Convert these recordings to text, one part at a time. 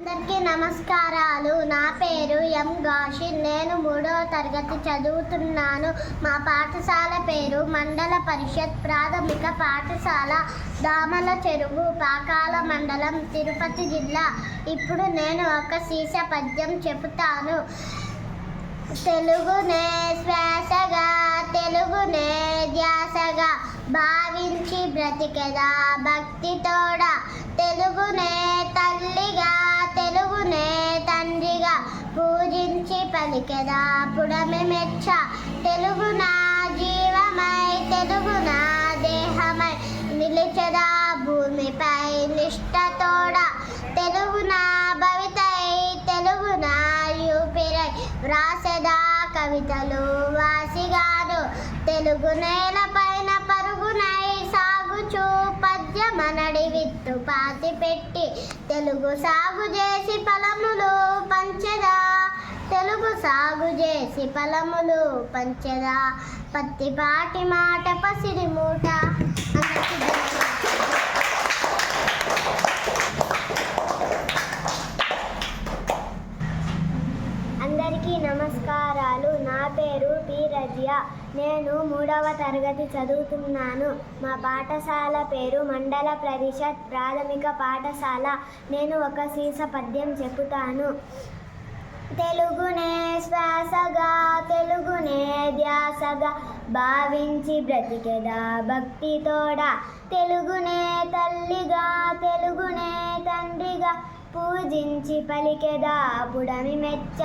అందరికీ నమస్కారాలు. నా పేరు ఎం గాషి నేను మూడో తరగతి చదువుతున్నాను. మా పాఠశాల పేరు మండల పరిషత్. ప్రాథమిక పాఠశాల దామల చెరువు పాకాల మండలం తిరుపతి జిల్లా. ఇప్పుడు నేను ఒక సీస పద్యం చెబుతాను తెలుగునే శ్వాసగా తెలుగునే ధ్యాసగా. భావించి బ్రతికెదా భక్తితో పలికెదా పుడమి మెచ్చ. తెలుగు నా జీవమై తెలుగు నా దేహమై నిలిచెదా? భూమిపై నిష్టతోడ తెలుగు నా భవితై తెలుగు నా యూపిరై. వ్రాసెదా కవితలు వాసిగాను. తెలుగు నేల పైన పరుగునై సాగుచూ పద్యమనడి విత్తు పాతి పెట్టి. తెలుగు సాగు చేసి ఫలములు పంచదా? తెలుగు సాగు చేసి ఫలములు పంచెదా. పత్తిపాటి మాట పసిడి మూట. అందరికీ నమస్కారాలు. నా పేరు పి. రజియా. నేను మూడవ తరగతి చదువుతున్నాను. మా పాఠశాల పేరు మండల పరిషత్ ప్రాథమిక పాఠశాల. నేను ఒక సీస పద్యం చెబుతాను. తెలుగునే శ్వాసగా తెలుగునే ధ్యాసగా. భావించి బ్రతికెదా భక్తితోడా తెలుగునే తల్లిగా తెలుగునే తండ్రిగా. పూజించి పలికెదా బుడమి మెచ్చ?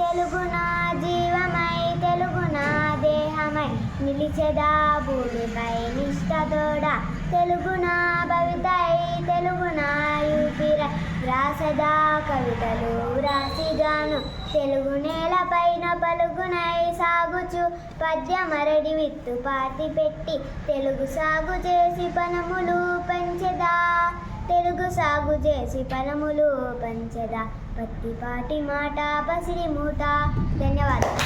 తెలుగు నా జీవమై తెలుగు నా దేహమై. నిలిచెదా భూమిపై నిష్టతోడా తెలుగు నా సదా కవితలు వ్రాసిగాను. తెలుగు నేలపైన పలుగునై సాగుచు పద్యమరడి విత్తు పాతి పెట్టి తెలుగు సాగు చేసి పనములు పంచదా. తెలుగు సాగు చేసి పనములు పంచెదా. పత్తిపాటి మాట పసిరి మూట. ధన్యవాదాలు.